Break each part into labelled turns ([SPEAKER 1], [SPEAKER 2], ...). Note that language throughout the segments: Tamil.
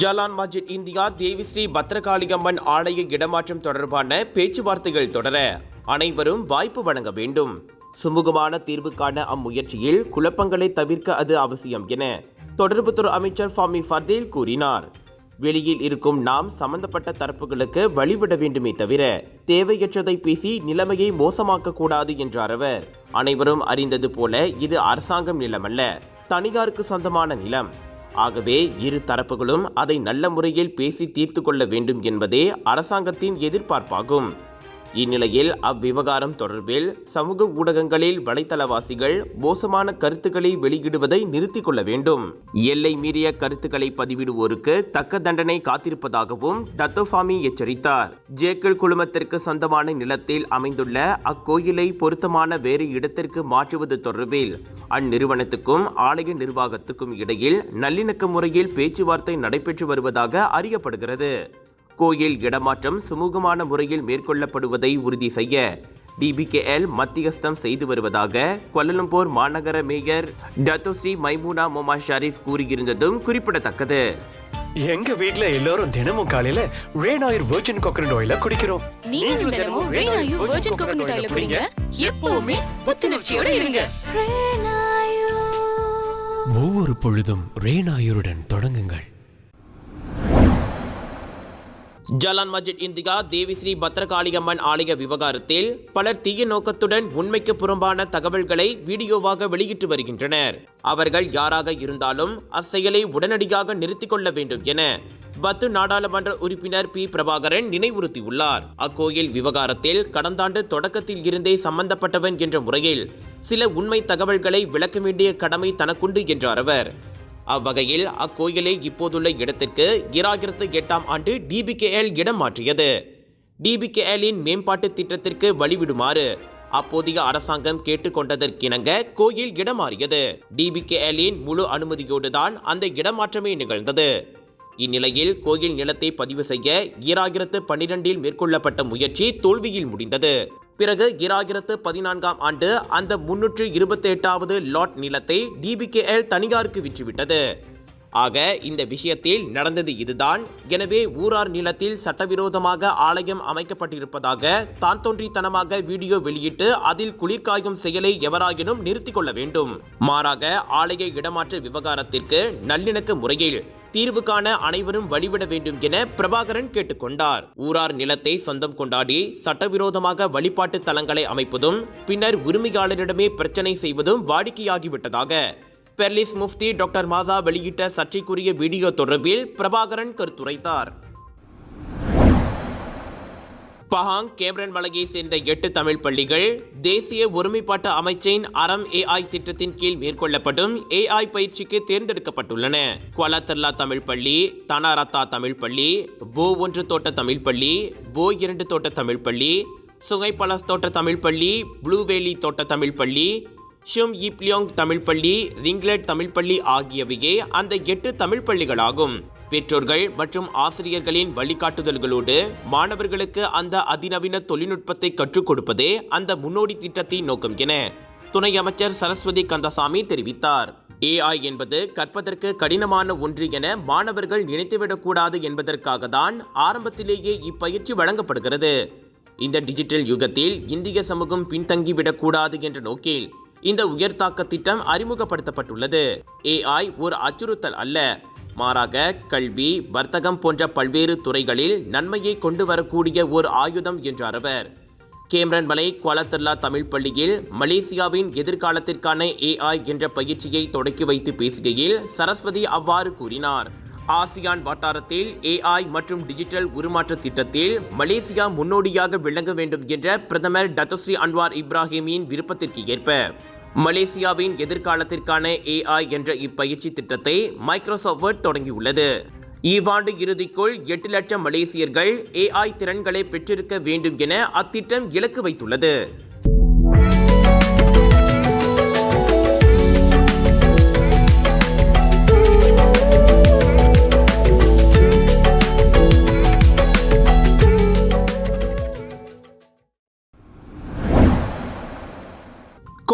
[SPEAKER 1] Jalan Masjid India Devisri Bhadrakaliamman ஆலய இடமாற்றம் தொடர்பான பேச்சுவார்த்தைகள் தொடர அனைவரும் வாய்ப்பு வழங்க வேண்டும். சுமூகமான தீர்வுக்கான அம்முயற்சியில் குழப்பங்களை தவிர்க்க அது அவசியம் என தொடர்புத்துறை அமைச்சர் ஃபாமி ஃபர்தேல் கூறினார். வெளியில் இருக்கும் நாம் சம்பந்தப்பட்ட தரப்புகளுக்கு வழிவிட வேண்டுமே தவிர தேவையற்றதை பேசி நிலைமையை மோசமாக்க கூடாது என்றார் அவர். அனைவரும் அறிந்தது போல இது அரசாங்கம் நிலமல்ல. தனியாருக்கு சொந்தமான நிலம். ஆகவே இரு தரப்புகளும் அதை நல்ல முறையில் பேசி தீர்த்து கொள்ள வேண்டும் என்பதே அரசாங்கத்தின் எதிர்பார்ப்பாகும். இந்நிலையில் அவ்விவகாரம் தொடர்பில் சமூக ஊடகங்களில் வலைத்தளவாசிகள் மோசமான கருத்துக்களை வெளியிடுவதை நிறுத்திக் கொள்ள வேண்டும். எல்லை மீறிய கருத்துக்களை பதிவிடுவோருக்கு தக்க தண்டனை காத்திருப்பதாகவும் டத்தோஃபாமி எச்சரித்தார். ஜேக்கல் குழுமத்திற்கு சொந்தமான நிலத்தில் அமைந்துள்ள அக்கோயிலை பொருத்தமான வேறு இடத்திற்கு மாற்றுவது தொடர்பில் அந்நிறுவனத்துக்கும் ஆலய நிர்வாகத்துக்கும் இடையில் நல்லிணக்க முறையில் பேச்சுவார்த்தை நடைபெற்று வருவதாக அறியப்படுகிறது. கோயில் இடமாற்றம் சுமூகமான முறையில் மேற்கொள்ளப்படுவதை உறுதி செய்ய டிபிகேஎல் மத்தியஸ்தம் செய்து வருவதாக கொல்லலம்பூர் மாநகர மேயர் டத்தோஸ்ரீ மைமூனா மொமா ஷரீஃப் கூறியிருந்ததும் குறிப்பிடத்தக்கது.
[SPEAKER 2] எங்க வீட்ல எல்லாரும் தினமும் காலையில ரேன் ஆயில் வெர்ஜின் கோகனட் ஆயில குடிக்கிறோம்
[SPEAKER 3] நீங்களும் தினமும் ரெய்னாயு வெர்ஜின் கோகனட் ஆயில குடிங்க. எப்பவுமே புத்துணர்ச்சியோட இருங்க.
[SPEAKER 4] ஒவ்வொரு பொழுதும் ரேனாயுருடன் தொடங்குங்கள்.
[SPEAKER 1] ஜலான் மஸ்ஜித் இந்தியா தேவிஸ்ரீ பத்ரகாளியம்மன் ஆலய விவகாரத்தில் பலர் தீய நோக்கத்துடன் உண்மைக்கு புறம்பான தகவல்களை வீடியோவாக வெளியிட்டு வருகின்றனர். அவர்கள் யாராக இருந்தாலும் அச்செயலை உடனடியாக நிறுத்திக் கொள்ள வேண்டும் என பத்து நாடாளுமன்ற உறுப்பினர் பி. பிரபாகரன் நினைவுறுத்தியுள்ளார். அக்கோயில் விவகாரத்தில் கடந்த ஆண்டு தொடக்கத்தில் இருந்தே சம்பந்தப்பட்டவன் என்ற முறையில் சில உண்மை தகவல்களை விளக்க வேண்டிய கடமை தனக்குண்டு என்றார் அவர். அவ்வகையில் அக்கோயிலை இப்போதுள்ள இடத்திற்கு இராயிரத்து எட்டாம் ஆண்டு டிபிகேஎல் இடம் மாற்றியது. டிபிகேஎல்லின் மேம்பாட்டு திட்டத்திற்கு வழிவிடுமாறு அப்போதைய அரசாங்கம் கேட்டுக்கொண்டதற்கிணங்க கோயில் இடம் மாறியது. டிபிகேஎல்லின் முழு அனுமதியோடுதான் அந்த இடமாற்றமே நிகழ்ந்தது. இந்நிலையில் கோயில் நிலத்தை பதிவு செய்ய ஈராயிரத்து பன்னிரண்டில் மேற்கொள்ளப்பட்ட முயற்சி தோல்வியில் முடிந்தது. பிறகு ஈராயிரத்து பதினான்காம் ஆண்டு அந்த முன்னூற்று இருபத்தி எட்டாவது லாட் நிலத்தை டிபிகேஎல் தனியாருக்கு விற்றுவிட்டது. ஆக இந்த விஷயத்தில் நடந்தது இதுதான். எனவே ஊரார் நிலத்தில் சட்டவிரோதமாக ஆலயம் அமைக்கப்பட்டிருப்பதாக தான் தோன்றித்தனமாக வீடியோ வெளியிட்டு அதில் குளிர்காயும் செயலை எவராயினும் நிறுத்திக் கொள்ள வேண்டும். மாறாக ஆலய இடமாற்ற விவகாரத்திற்கு நல்லிணக்க முறையில் தீர்வு காண அனைவரும் வழிவிட வேண்டும் என பிரபாகரன் கேட்டுக்கொண்டார் ஊரார் நிலத்தை சொந்தம் கொண்டாடி சட்டவிரோதமாக வழிபாட்டு தலங்களை அமைப்பதும் பின்னர் உரிமையாளரிடமே பிரச்சனை செய்வதும் வாடிக்கையாகிவிட்டதாக பெர்லிஸ் முஃப்தி டாக்டர் மாசா வெளியிட்ட சர்ச்சைக்குரிய வீடியோ தொடர்பில் பிரபாகரன் கருத்துரைத்தார். பஹாங் கேம்ரன் மலையை சேர்ந்த எட்டு தமிழ் பள்ளிகள் தேசிய ஒருமைப்பாட்டு அமைச்சின் அறம் ஏஐ திட்டத்தின் கீழ் மேற்கொள்ளப்படும் ஏஐ பயிற்சிக்கு தேர்ந்தெடுக்கப்பட்டுள்ளன. குவாலாத்தர்லா தமிழ் பள்ளி தனாரத்தா தமிழ் பள்ளி போ ஒன்று தோட்ட தமிழ் பள்ளி போ இரண்டு தோட்ட தமிழ் பள்ளி சுங்கை பலஸ் தோட்ட தமிழ் பள்ளி ப்ளூவேலி தோட்ட தமிழ் பள்ளி ஷும் இப்லியோங் தமிழ் பள்ளி ரிங்லெட் தமிழ் பள்ளி ஆகியவையே அந்த எட்டு தமிழ் பள்ளிகளாகும். பெற்றோர்கள் மற்றும் ஆசிரியர்களின் வழிகாட்டுதல்களோடு மாணவர்களுக்கு அந்த அதிநவீன தொழில்நுட்பத்தை கற்றுக் கொடுப்பதே அந்த முன்னோடி திட்டத்தின் நோக்கம் என துணை அமைச்சர் சரஸ்வதி கந்தசாமி தெரிவித்தார். ஏஐ என்பது கற்பதற்கு கடினமான ஒன்று என மாணவர்கள் நினைத்துவிடக்கூடாது என்பதற்காக தான் ஆரம்பத்திலேயே இப்பயிற்சி வழங்கப்படுகிறது. இந்த டிஜிட்டல் யுகத்தில் இந்திய சமூகம் பின்தங்கிவிடக்கூடாது என்ற நோக்கில் இந்த உயர்தாக்க திட்டம் அறிமுகப்படுத்தப்பட்டுள்ளது. ஏஐ ஒரு அச்சுறுத்தல் அல்ல. மாறாக கல்வி வர்த்தகம் போன்ற பல்வேறு துறைகளில் நன்மையை கொண்டு வரக்கூடிய ஒரு ஆயுதம் என்றார் அவர். கேம்ரன்மலை குவாலத்தர்லா தமிழ் பள்ளியில் மலேசியாவின் எதிர்காலத்திற்கான ஏஐ என்ற பயிற்சியை தொடக்கி வைத்து பேசுகையில் சரஸ்வதி அவ்வாறு கூறினார். ஆசியான் வட்டாரத்தில் ஏஐ மற்றும் டிஜிட்டல் உருமாற்ற திட்டத்தில் மலேசியா முன்னோடியாக விளங்க வேண்டும் என்ற பிரதமர் டத்தோஸ்ரீ அன்வார் இப்ராஹிமின் விருப்பத்திற்கு ஏற்ப மலேசியாவின் எதிர்காலத்திற்கான ஏஐ என்ற இப்பயிற்சி திட்டத்தை மைக்ரோசாஃப்ட் தொடங்கியுள்ளது. இவ்வாண்டு இறுதிக்குள் எட்டு லட்சம் மலேசியர்கள் ஏஐ திறன்களை பெற்றிருக்க வேண்டும் என அத்திட்டம் இலக்கு வைத்துள்ளது.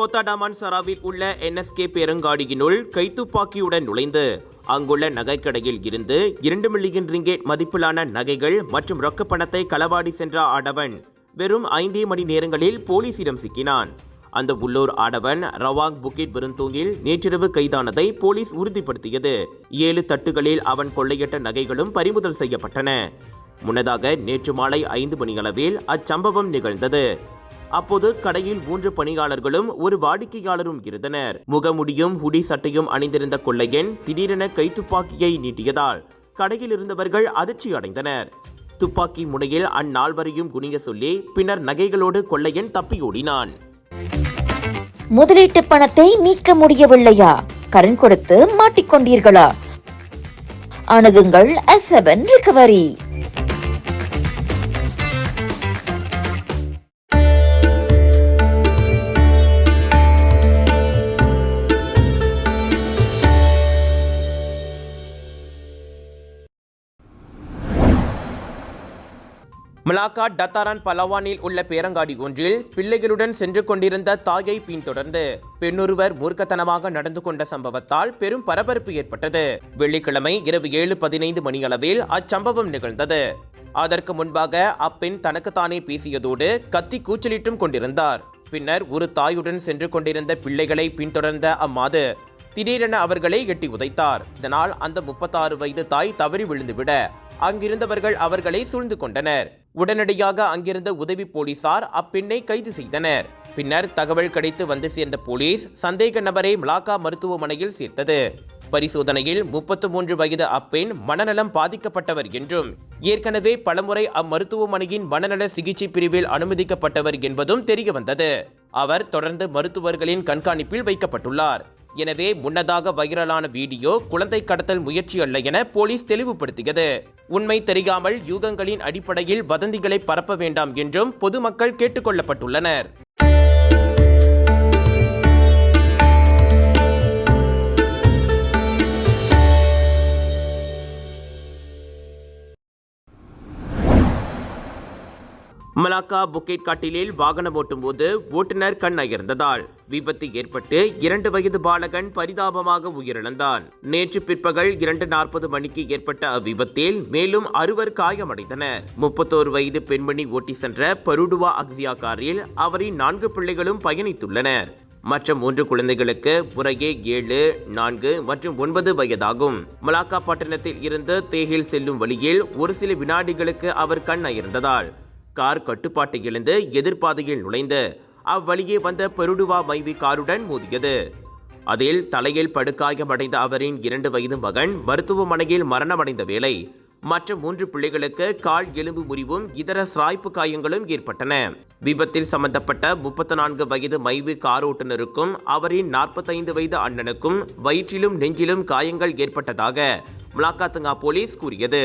[SPEAKER 1] கோத்தாடாமான் சராவில் உள்ள என்எஸ்கே பெருங்காடியினுள் கைத்துப்பாக்கியுடன் நுழைந்து அங்குள்ள நகைக்கடையில் இருந்து இரண்டு மில்லியன் ரிங்கேட் மதிப்பிலான நகைகள் மற்றும் ரொக்க பணத்தை களவாடி சென்ற ஆடவன் வெறும் ஐந்தே மணி நேரங்களில் போலீசிடம் சிக்கினான். அந்த உள்ளூர் ஆடவன் ரவாங் புக்கிட் பெருந்தூங்கில் நேற்றிரவு கைதானதை போலீஸ் உறுதிப்படுத்தியது. ஏழு தட்டுகளில் அவன் கொள்ளையிட்ட நகைகளும் பறிமுதல் செய்யப்பட்டன. முன்னதாக நேற்று மாலை ஐந்து மணியளவில் அச்சம்பவம் நிகழ்ந்தது. அப்போது கடையில் மூன்று பணியாளர்களும் ஒரு வாடிக்கையாளரும் இருந்தனர். முகமுடியும் ஹுடி சட்டையும் அணிந்திருந்த கொள்ளையன் திடீரென கைத்துப்பாக்கியை நீட்டியதால் கடையில் இருந்தவர்கள் அதிர்ச்சி அடைந்தனர். துப்பாக்கி முனையில் அந்நால்வரையும் குனிய சொல்லி பின்னர் நகைகளோடு கொள்ளையன் தப்பியோடினான்
[SPEAKER 5] முதலீட்டு பணத்தை மீட்க முடியவில்லையா? கடன் கொடுத்து மாட்டிக்கொண்டீர்களா? அணுகுங்கள் எஸ் ரிகவரி
[SPEAKER 1] மலாக்கா டத்தாரான் பலவானில் உள்ள பேரங்காடி ஒன்றில் பிள்ளைகளுடன் சென்று கொண்டிருந்த தாயை பின்தொடர்ந்து பெண்ணொருவர் மூர்க்கத்தனமாக நடந்து கொண்ட சம்பவத்தால் பெரும் பரபரப்பு ஏற்பட்டது. வெள்ளிக்கிழமை இரவு ஏழு பதினைந்து மணியளவில் அச்சம்பவம் நிகழ்ந்தது. அதற்கு முன்பாக அப்பெண் தனக்குத்தானே பேசியதோடு கத்தி கூச்சலிட்டும் கொண்டிருந்தார். பின்னர் ஒரு தாயுடன் சென்று கொண்டிருந்த பிள்ளைகளை பின்தொடர்ந்த அம்மாது திடீரென அவர்களை எட்டி உதைத்தார். இதனால் அந்த முப்பத்தாறு வயது தாய் தவறி விழுந்துவிட அங்கிருந்தவர்கள் அவர்களை சூழ்ந்து கொண்டனர். உடனடியாக அங்கிருந்த உதவி போலீசார் அப்பெண்ணை கைது செய்தனர். பின்னர் தகவல் கிடைத்து வந்து சேர்ந்த போலீஸ் சந்தேக நபரை மலாக்கா மருத்துவமனையில் சேர்த்தது. பரிசோதனையில் முப்பத்து மூன்று வயது அப்பெண் மனநலம் பாதிக்கப்பட்டவர் என்றும் ஏற்கனவே பலமுறை அம்மருத்துவமனையின் மனநல சிகிச்சை பிரிவில் அனுமதிக்கப்பட்டவர் என்பதும் தெரியவந்தது. அவர் தொடர்ந்து மருத்துவர்களின் கண்காணிப்பில் வைக்கப்பட்டுள்ளார். எனவே முன்னதாக வைரலான வீடியோ குழந்தை கடத்தல் முயற்சி அல்ல என போலீஸ் தெளிவுபடுத்தியது. உண்மை தெரியாமல் யூகங்களின் அடிப்படையில் வதந்திகளை பரப்ப வேண்டாம் என்றும் பொதுமக்கள் கேட்டுக்கொள்ளப்பட்டுள்ளனர். மலாக்கா புக்கெட் காட்டிலில் வாகனம் ஓட்டும் போது ஓட்டுநர் கண் அயர்ந்ததால் விபத்து ஏற்பட்டு இரண்டு வயது பாலகன் பரிதாபமாக உயிரிழந்தான். நேற்று பிற்பகல் இரண்டு நாற்பது மணிக்கு ஏற்பட்ட அவ்விபத்தில் மேலும் அறுவர் காயமடைந்தனர். முப்பத்தோரு வயது பெண்மணி ஓட்டி சென்ற பருடுவா அக்சியா காரில் அவரின் நான்கு பிள்ளைகளும் பயணித்துள்ளனர். மற்ற மூன்று குழந்தைகளுக்கு முறையே ஏழு நான்கு மற்றும் ஒன்பது வயதாகும். மலாக்கா பட்டணத்தில் இருந்து தேகில் செல்லும் வழியில் ஒரு சில வினாடிகளுக்கு அவர் கண் அயர்ந்ததால் கார் கட்டுப்பாட்டை இழந்து எதிர்பாதையில் நுழைந்து அவ்வழியே வந்த பெருடுவா மைவி காருடன் மோதியது. அதில் தலையில் படுகாயமடைந்த அவரின் இரண்டு வயது மகன் மருத்துவமனையில் மரணமடைந்த வேளை மற்ற மூன்று பிள்ளைகளுக்கு கால் எலும்பு முறிவும் இதர சிராய்ப்பு காயங்களும் ஏற்பட்டன. விபத்தில் சம்பந்தப்பட்ட முப்பத்தி நான்கு வயது மைவு கார் ஓட்டுநருக்கும் அவரின் நாற்பத்தைந்து வயது அண்ணனுக்கும் வயிற்றிலும் நெஞ்சிலும் காயங்கள் ஏற்பட்டதாக முலாக்காத்துங்கா போலீஸ் கூறியது.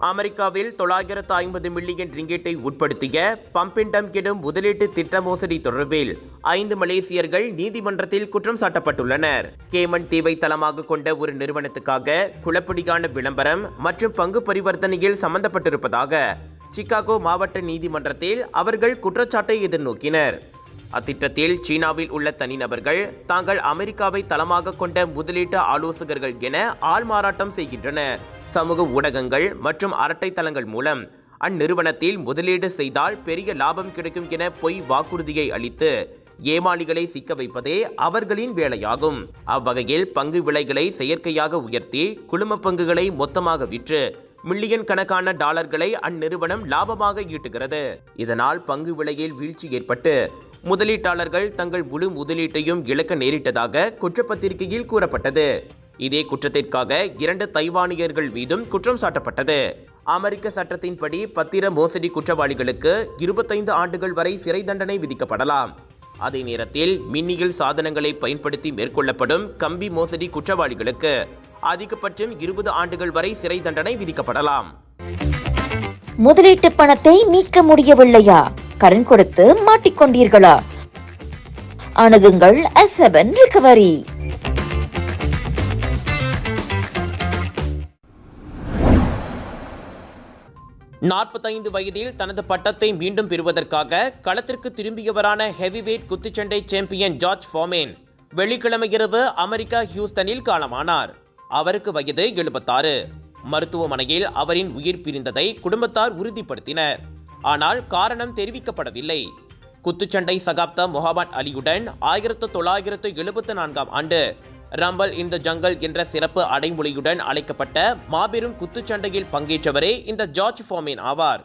[SPEAKER 1] அமெரிக்காவில் தொள்ளாயிரத்து ஐம்பது மில்லியன் ரிங்கெட்டை உட்படுத்திய பம்பிண்டம் எனும் முதலீட்டு திட்ட மோசடி தொடர்பில் ஐந்து மலேசியர்கள் நீதிமன்றத்தில் குற்றம் சாட்டப்பட்டுள்ளனர். கேமன் தீவை தளமாக கொண்ட ஒரு நிறுவனத்துக்காக குழப்படியான விளம்பரம் மற்றும் பங்கு பரிவர்த்தனையில் சம்பந்தப்பட்டிருப்பதாக சிகாகோ மாவட்ட நீதிமன்றத்தில் அவர்கள் குற்றச்சாட்டை எதிர்நோக்கினர். அத்திட்டத்தில் சீனாவில் உள்ள தனிநபர்கள் தாங்கள் அமெரிக்காவை தளமாக கொண்ட முதலீட்டு ஆலோசகர்கள் என ஆள் மாறாட்டம் செய்கின்றனர். சமூக ஊடகங்கள் மற்றும் அரட்டை தளங்கள் மூலம் அந்நிறுவனத்தில் முதலீடு செய்தால் பெரிய லாபம் கிடைக்கும் என பொய் வாக்குறுதியை அளித்து ஏமாளிகளை சிக்க வைப்பதே அவர்களின் வேலையாகும். அவ்வகையில் பங்கு விலைகளை செயற்கையாக உயர்த்தி குழும பங்குகளை மொத்தமாக விற்று மில்லியன் கணக்கான டாலர்களை அந்நிறுவனம் லாபமாக ஈட்டுகிறது. இதனால் பங்கு விலையில் வீழ்ச்சி ஏற்பட்டு முதலீட்டாளர்கள் தங்கள் முழு முதலீட்டையும் இழக்க நேரிட்டதாக குற்றப்பத்திரிகையில் கூறப்பட்டது. இதே குற்றத்திற்காக இரண்டு தைவானியர்கள் மீதும் குற்றம் சாட்டப்பட்டது. அமெரிக்க சட்டத்தின்படி பத்திர மோசடி குற்றவாளிகளுக்கு இருபத்தைந்து ஆண்டுகள் வரை சிறை தண்டனை விதிக்கப்படலாம். அதே நேரத்தில் மின்னியல் சாதனங்களை பயன்படுத்தி மேற்கொள்ளப்படும் கம்பி மோசடி குற்றவாளிகளுக்கு அதிகபட்சம் இருபது ஆண்டுகள் வரை சிறை தண்டனை விதிக்கப்படலாம்.
[SPEAKER 5] முதலீட்டு பணத்தை மீட்க முடியவில்லையா? கடன் கொடுத்து மாட்டிக்கொண்டீர்களா? அணுகுங்கள் எஸ் செவன் ரிகவரி
[SPEAKER 1] நாற்பத்தைந்து வயதில் தனது பட்டத்தை மீண்டும் பெறுவதற்காக களத்திற்கு திரும்பியவரான ஹெவிவெயிட் குத்துச்சண்டை சாம்பியன் ஜார்ஜ் ஃபோமேன் வெள்ளிக்கிழமை இரவு அமெரிக்கா ஹியூஸ்டனில் காலமானார். அவருக்கு வயது எழுபத்தாறு. மருத்துவமனையில் அவரின் உயிர் பிரிந்ததை குடும்பத்தார் உறுதிப்படுத்தினர். ஆனால் காரணம் தெரிவிக்கப்படவில்லை. குத்துச்சண்டை சகாப்தா முகமது அலியுடன் ஆயிரத்து தொள்ளாயிரத்து எழுபத்து நான்காம் ஆண்டு ரம்பல் இந்த ஜங்கல் என்ற சிறப்பு அடைமொழியுடன் அழைக்கப்பட்ட மாபெரும் குத்துச்சண்டையில் பங்கேற்றவரே இந்த ஜார்ஜ் ஃபார்மேன் ஆவார்.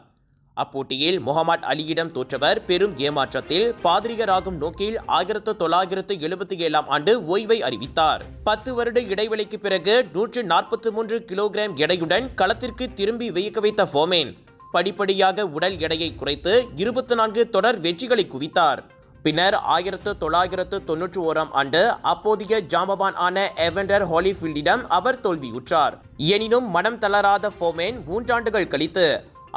[SPEAKER 1] அப்போட்டியில் முகமது அலியிடம் தோற்றவர் பெரும் ஏமாற்றத்தில் பாதிரிகராகும் நோக்கில் ஆயிரத்து தொள்ளாயிரத்து எழுபத்தி ஏழாம் ஆண்டு ஓய்வை அறிவித்தார். பத்து வருட இடைவெளிக்கு பிறகு நூற்று நாற்பத்தி மூன்று கிலோகிராம் எடையுடன் களத்திற்கு திரும்பி வைக்க வைத்த ஃபோமேன் படிப்படியாக உடல் எடையை குறைத்து இருபத்தி நான்கு தொடர் வெற்றிகளை குவித்தார். பின்னர் ஆயிரத்து தொள்ளாயிரத்து தொன்னூற்றி ஓராம் ஆண்டு அப்போதைய ஜாம்பவான் ஆன எவெண்டர் ஹாலிஃபீல்டிடம் அவர் தோல்வியுற்றார். எனினும் மனம் தளராத ஃபோமேன் மூன்றாண்டுகள் கழித்து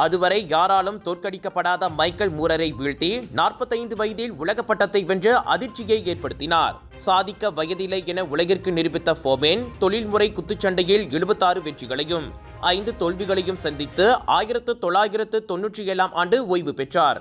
[SPEAKER 1] அதுவரை யாராலும் தோற்கடிக்கப்படாத மைக்கேல் மூரரை வீழ்த்தி நாற்பத்தைந்து வயதில் உலக பட்டத்தை வென்று அதிர்ச்சியை ஏற்படுத்தினார். சாதிக்க வயதில்லை என உலகிற்கு நிரூபித்த ஃபோமேன் தொழில்முறை குத்துச்சண்டையில் எழுபத்தாறு வெற்றிகளையும் ஐந்து தோல்விகளையும் சந்தித்து ஆயிரத்து தொள்ளாயிரத்து தொன்னூற்றி ஏழாம் ஆண்டு ஓய்வு பெற்றார்.